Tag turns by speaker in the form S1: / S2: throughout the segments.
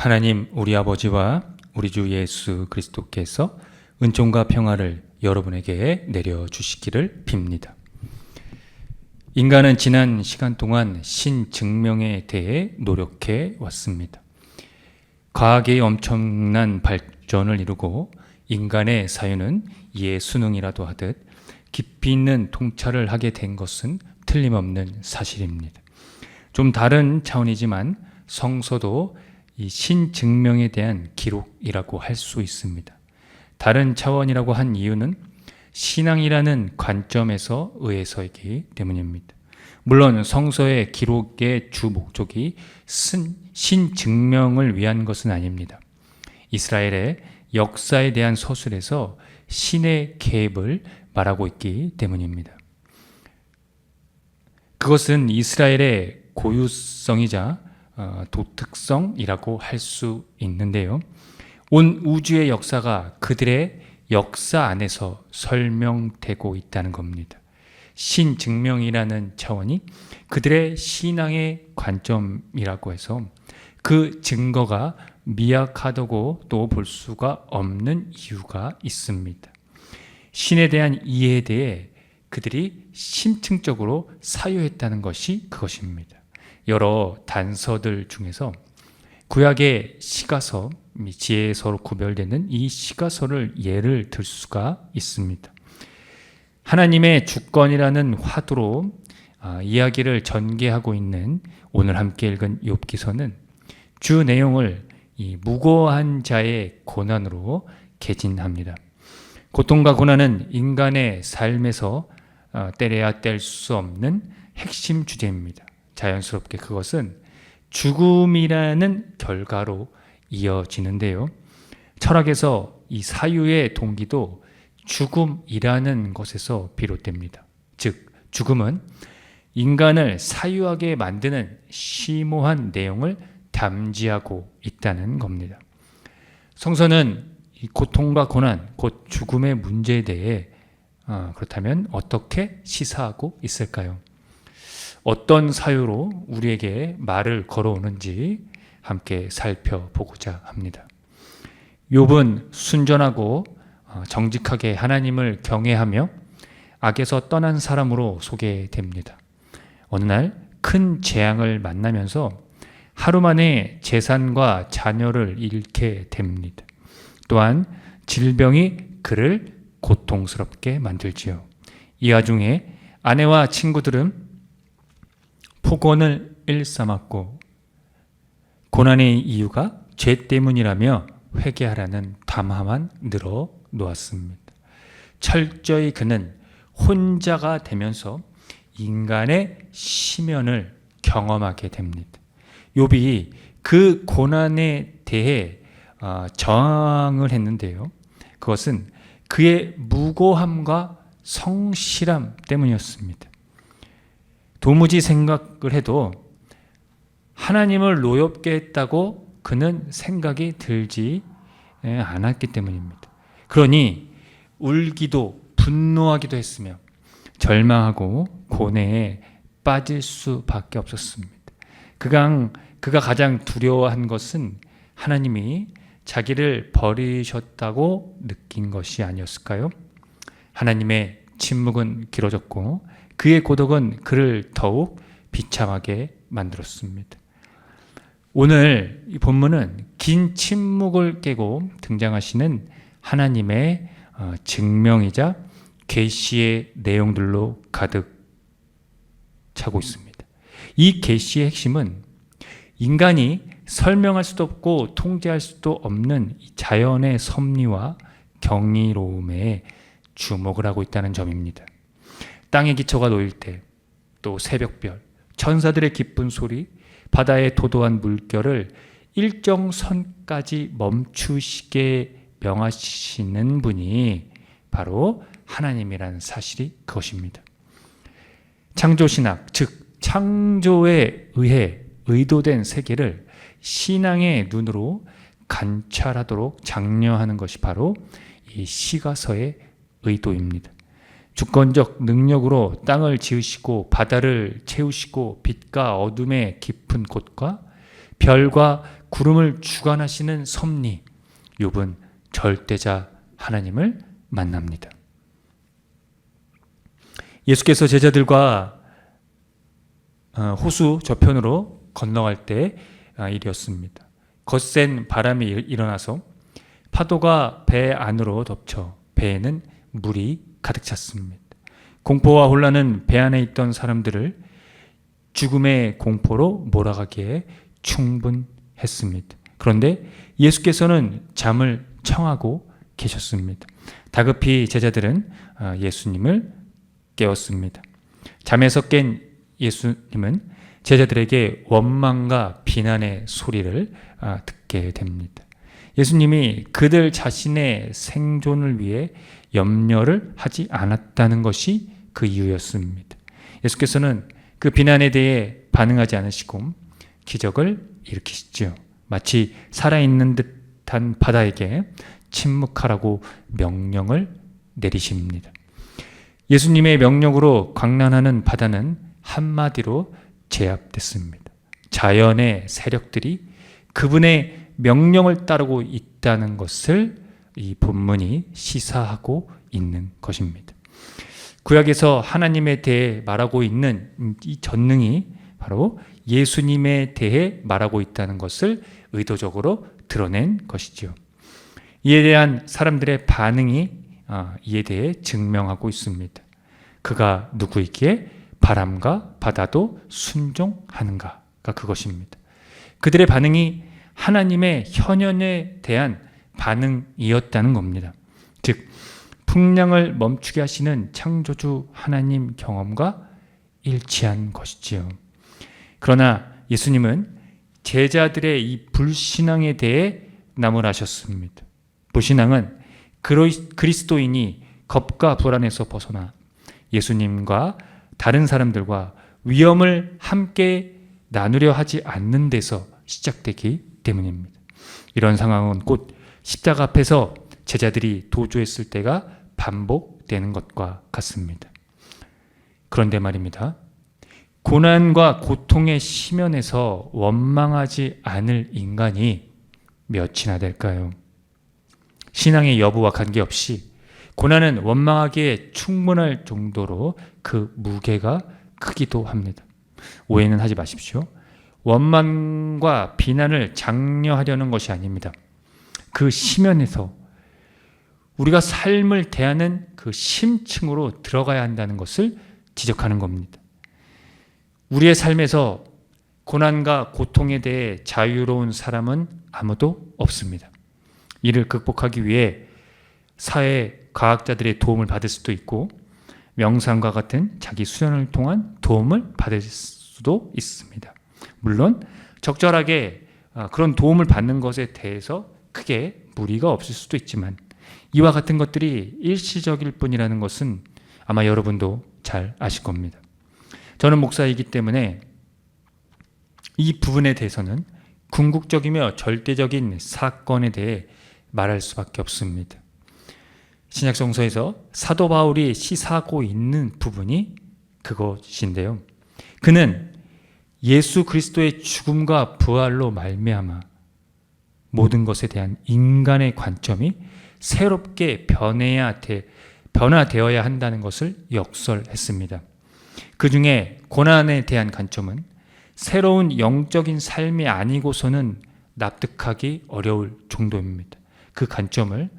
S1: 하나님 우리 아버지와 우리 주 예수 그리스도께서 은총과 평화를 여러분에게 내려 주시기를 빕니다. 인간은 지난 시간 동안 신 증명에 대해 노력해 왔습니다. 과학의 엄청난 발전을 이루고 인간의 사유는 이에 수능이라도 하듯 깊이 있는 통찰을 하게 된 것은 틀림없는 사실입니다. 좀 다른 차원이지만 성서도 이 신증명에 대한 기록이라고 할 수 있습니다. 다른 차원이라고 한 이유는 신앙이라는 관점에서 의해서이기 때문입니다. 물론 성서의 기록의 주 목적이 신증명을 위한 것은 아닙니다. 이스라엘의 역사에 대한 서술에서 신의 개입을 말하고 있기 때문입니다. 그것은 이스라엘의 고유성이자 어, 도특성이라고 할 수 있는데요. 온 우주의 역사가 그들의 역사 안에서 설명되고 있다는 겁니다. 신증명이라는 차원이 그들의 신앙의 관점이라고 해서 그 증거가 미약하다고 또 볼 수가 없는 이유가 있습니다. 신에 대한 이해에 대해 그들이 심층적으로 사유했다는 것이 그것입니다. 여러 단서들 중에서 구약의 시가서, 지혜서로 구별되는 이 시가서를 예를 들 수가 있습니다. 하나님의 주권이라는 화두로 아, 이야기를 전개하고 있는 오늘 함께 읽은 욥기서는 주 내용을 이 무고한 자의 고난으로 개진합니다. 고통과 고난은 인간의 삶에서 어, 때려야 뗄 수 없는 핵심 주제입니다. 자연스럽게 그것은 죽음이라는 결과로 이어지는데요. 철학에서 이 사유의 동기도 죽음이라는 것에서 비롯됩니다. 즉, 죽음은 인간을 사유하게 만드는 심오한 내용을 담지하고 있다는 겁니다. 성서는 이 고통과 고난, 곧 죽음의 문제에 대해 어, 그렇다면 어떻게 시사하고 있을까요? 어떤 사유로 우리에게 말을 걸어오는지 함께 살펴보고자 합니다. 욥은 순전하고 어, 정직하게 하나님을 경외하며 악에서 떠난 사람으로 소개됩니다. 어느 날 큰 재앙을 만나면서 하루 만에 재산과 자녀를 잃게 됩니다. 또한 질병이 그를 고통스럽게 만들지요. 이 와 중에 아내와 친구들은 폭언을 일삼았고 고난의 이유가 죄 때문이라며 회개하라는 담화만 늘어 놓았습니다. 철저히 그는 혼자가 되면서 인간의 시면을 경험하게 됩니다. 욥이 그 고난에 대해 어, 저항을 했는데요. 그것은 그의 무고함과 성실함 때문이었습니다. 도무지 생각을 해도 하나님을 노엽게 했다고 그는 생각이 들지 않았기 때문입니다. 그러니 울기도 분노하기도 했으며 절망하고 고뇌에 빠질 수밖에 없었습니다. 그가, 그가 가장 두려워한 것은 하나님이 자기를 버리셨다고 느낀 것이 아니었을까요? 하나님의 침묵은 길어졌고 그의 고독은 그를 더욱 비참하게 만들었습니다. 오늘 이 본문은 긴 침묵을 깨고 등장하시는 하나님의 어, 증명이자 계시의 내용들로 가득 차고 있습니다. 이 계시의 핵심은 인간이 설명할 수도 없고 통제할 수도 없는 자연의 섭리와 경이로움에 주목을 하고 있다는 점입니다. 땅의 기초가 놓일 때, 또 새벽별, 천사들의 기쁜 소리, 바다의 도도한 물결을 일정 선까지 멈추시게 명하시는 분이 바로 하나님이라는 사실이 그것입니다. 창조신학, 즉, 창조에 의해 의도된 세계를 신앙의 눈으로 관찰하도록 장려하는 것이 바로 이 시가서의 의도입니다. 주권적 능력으로 땅을 지으시고 바다를 채우시고 빛과 어둠의 깊은 곳과 별과 구름을 주관하시는 섭리 욥은 절대자 하나님을 만납니다. 예수께서 제자들과 어, 호수 저편으로 건너갈 때 아, 일이었습니다. 거센 바람이 일어나서 파도가 배 안으로 덮쳐 배에는 물이 가득 찼습니다. 공포와 혼란은 배 안에 있던 사람들을 죽음의 공포로 몰아가기에 충분했습니다. 그런데 예수께서는 잠을 청하고 계셨습니다. 다급히 제자들은 아, 예수님을 깨웠습니다. 잠에서 깬 예수님은 제자들에게 원망과 비난의 소리를 아, 듣게 됩니다. 예수님이 그들 자신의 생존을 위해 염려를 하지 않았다는 것이 그 이유였습니다. 예수께서는 그 비난에 대해 반응하지 않으시고 기적을 일으키시죠. 마치 살아있는 듯한 바다에게 침묵하라고 명령을 내리십니다. 예수님의 명령으로 광란하는 바다는 한마디로 제압됐습니다. 자연의 세력들이 그분의 명령을 따르고 있다는 것을 이 본문이 시사하고 있는 것입니다. 구약에서 하나님에 대해 말하고 있는 이 전능이 바로 예수님에 대해 말하고 있다는 것을 의도적으로 드러낸 것이지요. 이에 대한 사람들의 반응이 아, 이에 대해 증명하고 있습니다. 그가 누구이기에 바람과 바다도 순종하는가가 그것입니다. 그들의 반응이 하나님의 현현에 대한 반응이었다는 겁니다. 즉, 풍량을 멈추게 하시는 창조주 하나님 경험과 일치한 것이지요. 그러나 예수님은 제자들의 이 불신앙에 대해 나무라셨습니다. 불신앙은 그리스도인이 겁과 불안에서 벗어나 예수님과 다른 사람들과 위험을 함께 나누려 하지 않는 데서 시작되기 때문입니다. 이런 상황은 곧 십자가 앞에서 제자들이 도주했을 때가 반복되는 것과 같습니다. 그런데 말입니다. 고난과 고통의 심연에서 원망하지 않을 인간이 몇이나 될까요? 신앙의 여부와 관계없이 고난은 원망하기에 충분할 정도로 그 무게가 크기도 합니다. 오해는 하지 마십시오. 원망과 비난을 장려하려는 것이 아닙니다. 그 심연에서 우리가 삶을 대하는 그 심층으로 들어가야 한다는 것을 지적하는 겁니다. 우리의 삶에서 고난과 고통에 대해 자유로운 사람은 아무도 없습니다. 이를 극복하기 위해 사회 과학자들의 도움을 받을 수도 있고 명상과 같은 자기 수련을 통한 도움을 받을 수도 있습니다. 물론 적절하게 아, 그런 도움을 받는 것에 대해서 크게 무리가 없을 수도 있지만 이와 같은 것들이 일시적일 뿐이라는 것은 아마 여러분도 잘 아실 겁니다. 저는 목사이기 때문에 이 부분에 대해서는 궁극적이며 절대적인 사건에 대해 말할 수밖에 없습니다. 신약성서에서 사도 바울이 시사하고 있는 부분이 그것인데요. 그는 예수 그리스도의 죽음과 부활로 말미암아 모든 것에 대한 인간의 관점이 새롭게 변해야 돼, 변화되어야 한다는 것을 역설했습니다. 그 중에 고난에 대한 관점은 새로운 영적인 삶이 아니고서는 납득하기 어려울 정도입니다. 그 관점을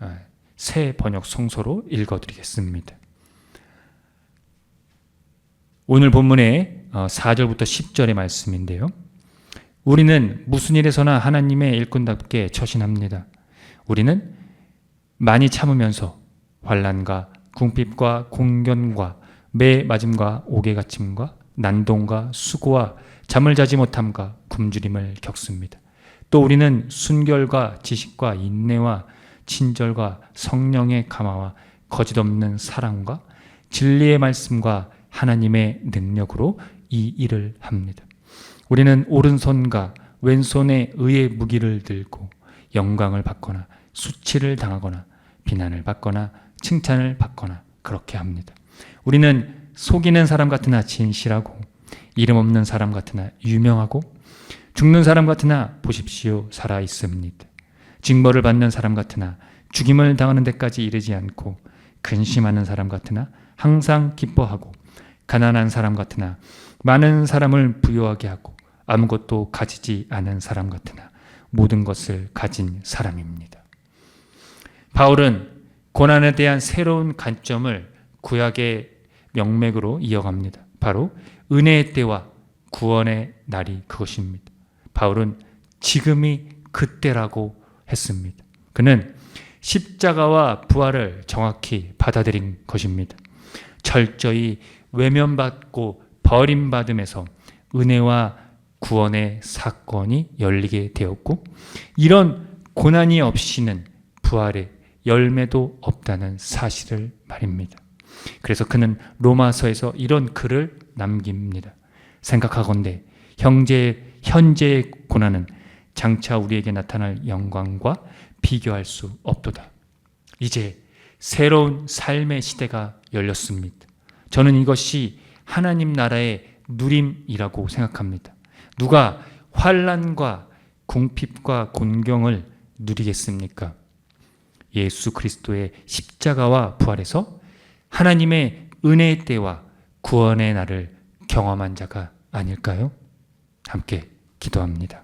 S1: 어, 새 번역 성서로 읽어드리겠습니다. 오늘 본문의 4절부터 어, 10절의 말씀인데요. 우리는 무슨 일에서나 하나님의 일꾼답게 처신합니다. 우리는 많이 참으면서 환란과 궁핍과 공견과 매 맞음과 옥에 갇힘과 난동과 수고와 잠을 자지 못함과 굶주림을 겪습니다. 또 우리는 순결과 지식과 인내와 친절과 성령의 감화와 거짓없는 사랑과 진리의 말씀과 하나님의 능력으로 이 일을 합니다. 우리는 오른손과 왼손에 의의 무기를 들고 영광을 받거나 수치를 당하거나 비난을 받거나 칭찬을 받거나 그렇게 합니다. 우리는 속이는 사람 같으나 진실하고 이름 없는 사람 같으나 유명하고 죽는 사람 같으나 보십시오 살아 있습니다. 징벌을 받는 사람 같으나 죽임을 당하는 데까지 이르지 않고 근심하는 사람 같으나 항상 기뻐하고 가난한 사람 같으나 많은 사람을 부유하게 하고 아무것도 가지지 않은 사람 같으나 모든 것을 가진 사람입니다. 바울은 고난에 대한 새로운 관점을 구약의 명맥으로 이어갑니다. 바로 은혜의 때와 구원의 날이 그것입니다. 바울은 지금이 그때라고 했습니다. 그는 십자가와 부활을 정확히 받아들인 것입니다. 철저히 외면받고 버림받음에서 은혜와 구원의 사건이 열리게 되었고 이런 고난이 없이는 부활의 열매도 없다는 사실을 말입니다. 그래서 그는 로마서에서 이런 글을 남깁니다. 생각하건대 형제 현재의 고난은 장차 우리에게 나타날 영광과 비교할 수 없도다. 이제 새로운 삶의 시대가 열렸습니다. 저는 이것이 하나님 나라의 누림이라고 생각합니다. 누가 환란과 궁핍과 곤경을 누리겠습니까? 예수 그리스도의 십자가와 부활에서 하나님의 은혜의 때와 구원의 날을 경험한 자가 아닐까요? 함께 기도합니다.